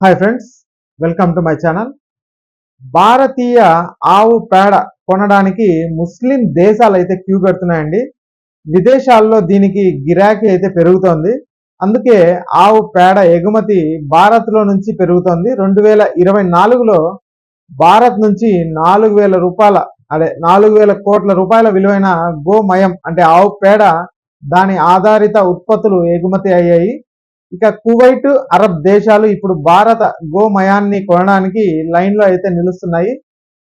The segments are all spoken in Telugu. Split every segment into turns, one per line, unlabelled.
Hi friends welcome to my channel భారతీయ ఆవు పేడ కొనడానికి ముస్లిం దేశాలు అయితే క్యూ కడుతున్నాయండి. విదేశాల్లో దీనికి గిరాకీ అయితే పెరుగుతోంది. అందుకే ఆవు పేడ ఎగుమతి భారత్లో నుంచి పెరుగుతోంది. రెండు వేల ఇరవై నాలుగులో భారత్ నుంచి నాలుగు వేల రూపాయల అదే నాలుగు వేల కోట్ల రూపాయల విలువైన గోమయం అంటే ఆవు పేడ దాని ఆధారిత ఉత్పత్తులు ఎగుమతి అయ్యాయి. ఇక కువైట్ అరబ్ దేశాలు ఇప్పుడు భారత గోమయాన్ని కొనడానికి లైన్లో అయితే నిలుస్తున్నాయి.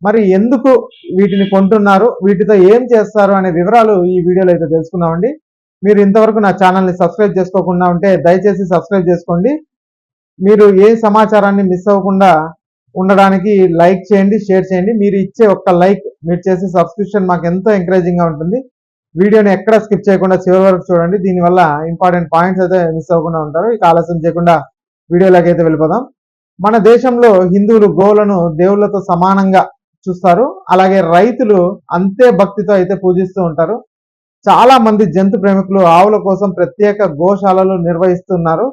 మరి ఎందుకు వీటిని కొంటున్నారు? వీటితో ఏం చేస్తారు అనే వివరాలు ఈ వీడియోలో అయితే తెలుసుకుందామండి. మీరు ఇంతవరకు నా ఛానల్ని సబ్స్క్రైబ్ చేసుకోకుండా ఉంటే దయచేసి సబ్స్క్రైబ్ చేసుకోండి. మీరు ఏ సమాచారాన్ని మిస్ అవ్వకుండా ఉండడానికి లైక్ చేయండి షేర్ చేయండి. మీరు ఇచ్చే ఒక్క లైక్ మీరు చేసే సబ్స్క్రిప్షన్ మాకు ఎంతో ఎంకరేజింగ్గా ఉంటుంది. వీడియోని ఎక్కడ స్కిప్ చేయకుండా చివరి వరకు చూడండి. దీనివల్ల ఇంపార్టెంట్ పాయింట్స్ అయితే మిస్ అవ్వకుండా ఉంటారు. ఇక ఆలస్యం చేయకుండా వీడియోలోకి అయితే వెళ్ళిపోదాం. మన దేశంలో హిందువులు గోవులను దేవుళ్ళతో సమానంగా చూస్తారు. అలాగే రైతులు అంతే భక్తితో అయితే పూజిస్తూ ఉంటారు. చాలా మంది జంతు ప్రేమికులు ఆవుల కోసం ప్రత్యేక గోశాలలు నిర్వహిస్తున్నారు.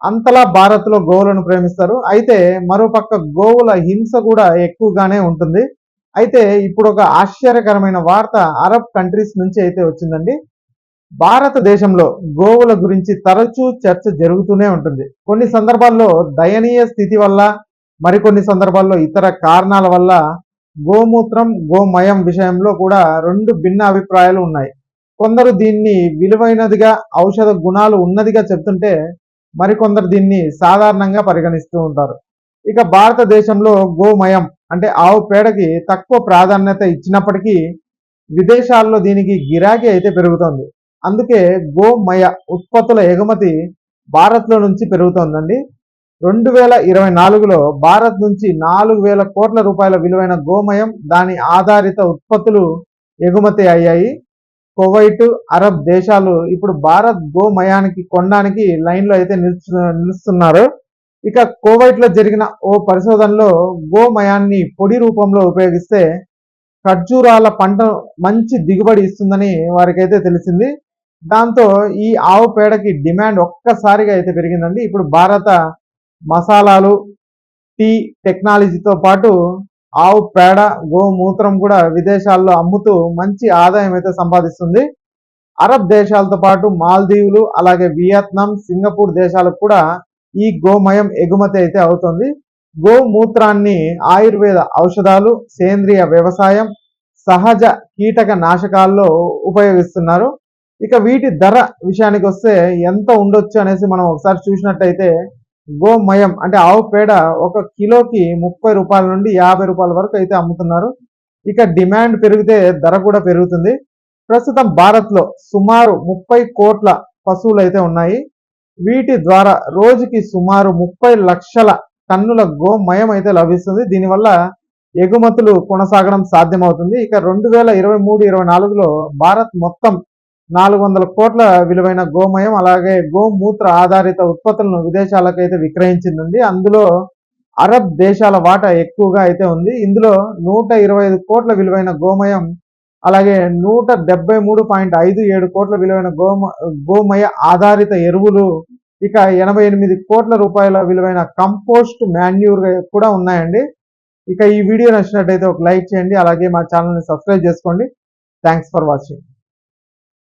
అంతలా భారత్లో గోవులను ప్రేమిస్తారు. అయితే మరోపక్క గోవుల హింస కూడా ఎక్కువగానే ఉంటుంది. అయితే ఇప్పుడు ఒక ఆశ్చర్యకరమైన వార్త అరబ్ కంట్రీస్ నుంచి అయితే వచ్చిందండి. భారతదేశంలో గోవుల గురించి తరచూ చర్చ జరుగుతూనే ఉంటుంది. కొన్ని సందర్భాల్లో దయనీయ స్థితి వల్ల మరికొన్ని సందర్భాల్లో ఇతర కారణాల వల్ల గోమూత్రం గోమయం విషయంలో కూడా రెండు భిన్న అభిప్రాయాలు ఉన్నాయి. కొందరు దీన్ని విలువైనదిగా ఔషధ గుణాలు ఉన్నదిగా చెప్తుంటే మరికొందరు దీన్ని సాధారణంగా పరిగణిస్తూ ఉంటారు. ఇక భారతదేశంలో గోమయం అంటే ఆవు పేడకి తక్కువ ప్రాధాన్యత ఇచ్చినప్పటికీ విదేశాల్లో దీనికి గిరాకీ అయితే పెరుగుతోంది. అందుకే గోమయ ఉత్పత్తుల ఎగుమతి భారత్లో నుంచి పెరుగుతోందండి. రెండు వేల ఇరవై నాలుగులో భారత్ నుంచి నాలుగు వేల కోట్ల రూపాయల విలువైన గోమయం దాని ఆధారిత ఉత్పత్తులు ఎగుమతి అయ్యాయి. కువైట్ అరబ్ దేశాలు ఇప్పుడు భారత్ గోమయానికి కొనడానికి లైన్లో అయితే నిలుచు నిలుస్తున్నారు. ఇక కోవైట్లో జరిగిన ఓ పరిశోధనలో గోమయాన్ని పొడి రూపంలో ఉపయోగిస్తే ఖర్జూరాల పంట మంచి దిగుబడి ఇస్తుందని వారికైతే తెలిసింది. దాంతో ఈ ఆవు పేడకి డిమాండ్ ఒక్కసారిగా అయితే పెరిగిందండి. ఇప్పుడు భారత మసాలాలు టీ టెక్నాలజీతో పాటు ఆవు పేడ గోమూత్రం కూడా విదేశాల్లో అమ్ముతూ మంచి ఆదాయం అయితే సంపాదిస్తుంది. అరబ్ దేశాలతో పాటు మాల్దీవులు అలాగే వియత్నాం సింగపూర్ దేశాలకు కూడా ఈ గోమయం ఎగుమతి అయితే అవుతుంది. గోమూత్రాన్ని ఆయుర్వేద ఔషధాలు సేంద్రియ వ్యవసాయం సహజ కీటక నాశకాల్లో ఉపయోగిస్తున్నారు. ఇక వీటి ధర విషయానికి వస్తే ఎంత ఉండొచ్చు అనేసి మనం ఒకసారి చూసినట్టయితే గోమయం అంటే ఆవు పేడ ఒక కిలోకి ముప్పై రూపాయల నుండి యాభై రూపాయల వరకు అయితే అమ్ముతున్నారు. ఇక డిమాండ్ పెరిగితే ధర కూడా పెరుగుతుంది. ప్రస్తుతం భారత్లో సుమారు ముప్పై కోట్ల పశువులు అయితే ఉన్నాయి. వీటి ద్వారా రోజుకి సుమారు ముప్పై లక్షల టన్నుల గోమయం అయితే లభిస్తుంది. దీనివల్ల ఎగుమతులు కొనసాగడం సాధ్యమవుతుంది. ఇక రెండు వేల ఇరవై మూడు ఇరవై నాలుగులో భారత్ మొత్తం నాలుగు వందల కోట్ల విలువైన గోమయం అలాగే గోమూత్ర ఆధారిత ఉత్పత్తులను విదేశాలకు అయితే విక్రయించిందండి. అందులో అరబ్ దేశాల వాటా ఎక్కువగా అయితే ఉంది. ఇందులో నూట ఇరవై ఐదు కోట్ల విలువైన గోమయం అలాగే నూట డెబ్బై మూడు పాయింట్ ఐదు ఏడు కోట్ల విలువైన గోమ గోమయ ఆధారిత ఎరువులు ఇక ఎనభై ఎనిమిది కోట్ల రూపాయల విలువైన కంపోస్ట్ మాన్యూర్ కూడా ఉన్నాయండి. ఇక ఈ వీడియో నచ్చినట్టయితే ఒక లైక్ చేయండి అలాగే మా ఛానల్ని సబ్స్క్రైబ్ చేసుకోండి. Thanks for watching.